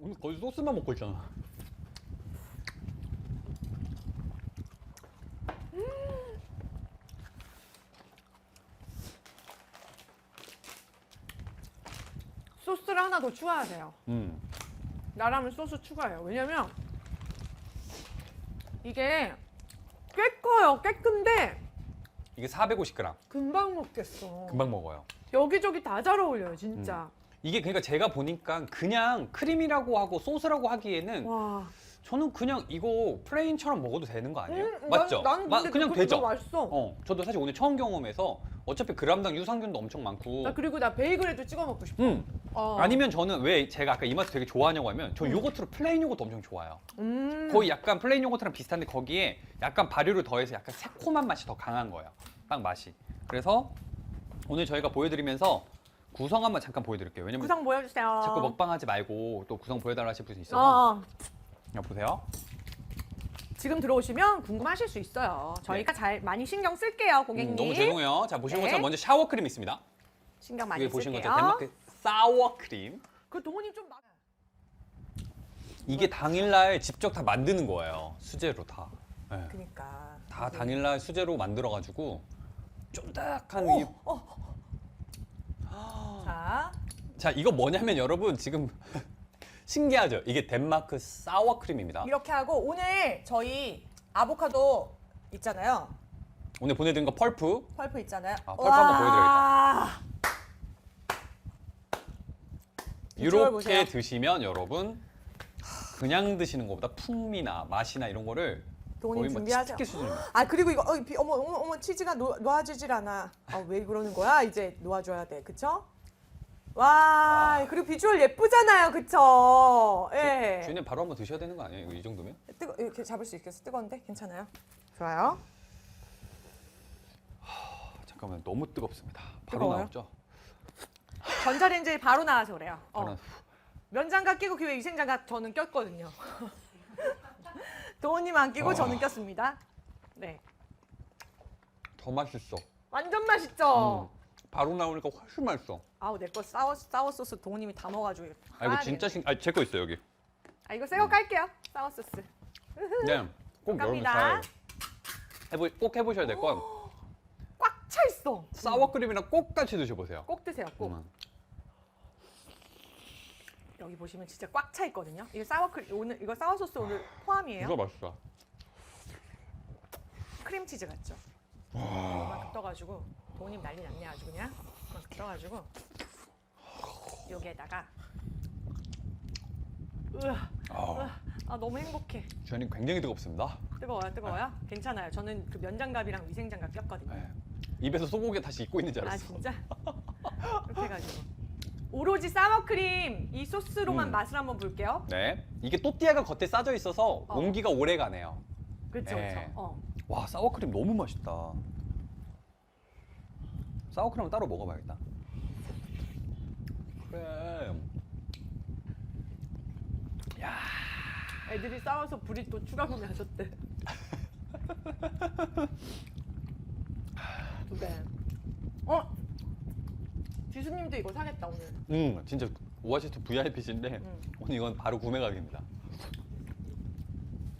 오늘 거의 소스만 먹고 있잖아. 소스를 하나 더 추가하세요. 음. 나라면 소스 추가해요. 왜냐면 이게 꽤 커요. 꽤 큰데 이게 450g. 금방 먹겠어. 금방 먹어요. 여기저기 다 잘 어울려요, 진짜. 이게 그러니까 제가 보니까 그냥 크림이라고 하고 소스라고 하기에는 와. 저는 그냥 이거 플레인처럼 먹어도 되는 거 아니에요? 음, 맞죠? 난, 난 마- 근데 그냥 되죠. 맛있어. 어, 저도 사실 오늘 처음 경험해서 어차피 그람당 유산균도 엄청 많고. 나 그리고 나 베이글에도 찍어 먹고 싶어. 음. 어. 아니면 저는 왜 제가 아까 이 맛을 되게 좋아하냐고 하면 저 요거트로 플레인 요거트 엄청 좋아요. 음. 거의 약간 플레인 요거트랑 비슷한데 거기에 약간 발효를 더해서 약간 새콤한 맛이 더 강한 거예요. 빵 맛이. 그래서 오늘 저희가 보여드리면서 구성 한번 잠깐 보여드릴게요. 왜냐면 구성 보여주세요. 자꾸 먹방하지 말고 또 구성 보여달라 하실 분이 어, 있어서 어. 야, 보세요. 지금 들어오시면 궁금하실 수 있어요. 저희가 잘 많이 신경 쓸게요, 음, 고객님. 너무 죄송해요. 자 보시는 네. 것처럼 먼저 샤워 크림 있습니다. 신경 많이 위에 보시는 쓸게요. 것처럼 덴마크 사워 크림. 그 동훈이 좀 막. 이게 당일날 직접 다 만드는 거예요. 수제로 다. 네. 그니까. 다 당일날 수제로 만들어가지고 쫀득한 오, 이 어. 자, 자 이거 뭐냐면 여러분 지금 신기하죠? 이게 덴마크 사워 크림입니다. 이렇게 하고 오늘 저희 아보카도 있잖아요. 오늘 보내드린 거 펄프. 펄프 있잖아요. 아, 펄프 한번 보여드려야겠다. 이렇게 보세요. 드시면 여러분 그냥 드시는 것보다 풍미나 맛이나 이런 거를 거의 뭐. 치트키 수준입니다. 아 그리고 이거 어, 비- 어머 어머 어머 치즈가 놓, 놓아지질 않아. 아, 왜 그러는 거야? 이제 놓아줘야 돼, 그쵸? 와 아. 그리고 비주얼 예쁘잖아요, 그쵸? 예. 주인님 바로 한번 드셔야 되는 거 아니에요? 이거 이 정도면? 뜨거 이렇게 잡을 수 있겠어? 뜨거운데 괜찮아요? 좋아요. 아, 잠깐만 너무 뜨겁습니다. 바로 뜨거워요? 나왔죠? 전자레인지에 바로 나와서 그래요. 어. 바로 면장갑 끼고 그 위생장갑 저는 꼈거든요. 도훈님 안 끼고 아. 저는 꼈습니다. 네, 더 맛있어. 완전 맛있죠. 음, 바로 나오니까 훨씬 맛있어. 아우 내 거 사워 사워 소스 도훈님이 다 먹어가지고. 아 이거 진짜. 신. 아 제 거 있어 여기. 아 이거 새거 깔게요. 사워 소스. 네, 꼭 여러분 감사합니다. 잘 해보 꼭 해보셔야 될 건 꽉 차 있어. 사워 크림이랑 꼭 같이 드셔보세요. 꼭 드세요. 꼭. 음. 여기 보시면 진짜 꽉 차 있거든요. 이거 사워 크 오늘 이거 사워 소스 오늘 포함이에요. 이거 맛있어. 크림치즈 같죠? 이만큼 떠가지고 도훈님 난리 났네 아주 그냥 이만큼 떠가지고 여기에다가 으아, 아, 아 너무 행복해 주인님 굉장히 뜨겁습니다. 뜨거워요 뜨거워요 괜찮아요 저는 그 면장갑이랑 위생장갑 꼈거든요 네. 입에서 소고기 다시 익고 있는 줄 아 알았어. 진짜 오로지 사워크림 이 소스로만 음. 맛을 한번 볼게요 네. 이게 또띠아가 겉에 싸져 있어서 어. 온기가 오래 가네요. 그렇죠 네. 그렇죠 어. 와 사워크림 너무 맛있다. 사워크림은 따로 먹어봐야겠다. 그래. 애들이 싸워서 불이 또 추가 구매하셨대 두 배 어? 지수님도 이거 사겠다 오늘 음 진짜 오아시스 VIP신데 음. 오늘 이건 바로 구매 가격입니다.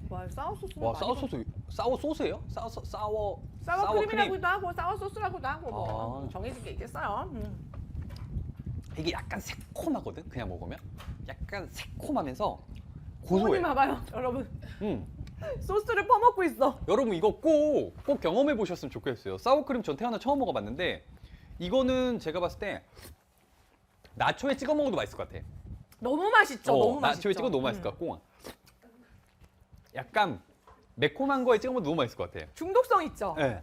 와 사워 소스는 와 사워 먹- 소스 사워 소스예요? 사워 사- 사워 사워 크림. 크림이라고도 하고 사워 소스라고도 하고 뭐 아. 정해진 게 있겠어요. 음. 이게 약간 새콤하거든. 그냥 먹으면 약간 새콤하면서 고소해. 봐봐요, 여러분. 음. 소스를 퍼먹고 있어. 여러분 이거 꼭 꼭 경험해 보셨으면 좋겠어요. 사워크림 전 태어나 처음 먹어봤는데 이거는 제가 봤을 때 나초에 찍어 먹어도 맛있을 것 같아. 너무 맛있죠. 어, 너무 맛있죠. 나초에 찍어 너무 맛있을 음. 것 같고 약간 매콤한 거에 찍어 먹어도 너무 맛있을 것 같아. 중독성 있죠. 네.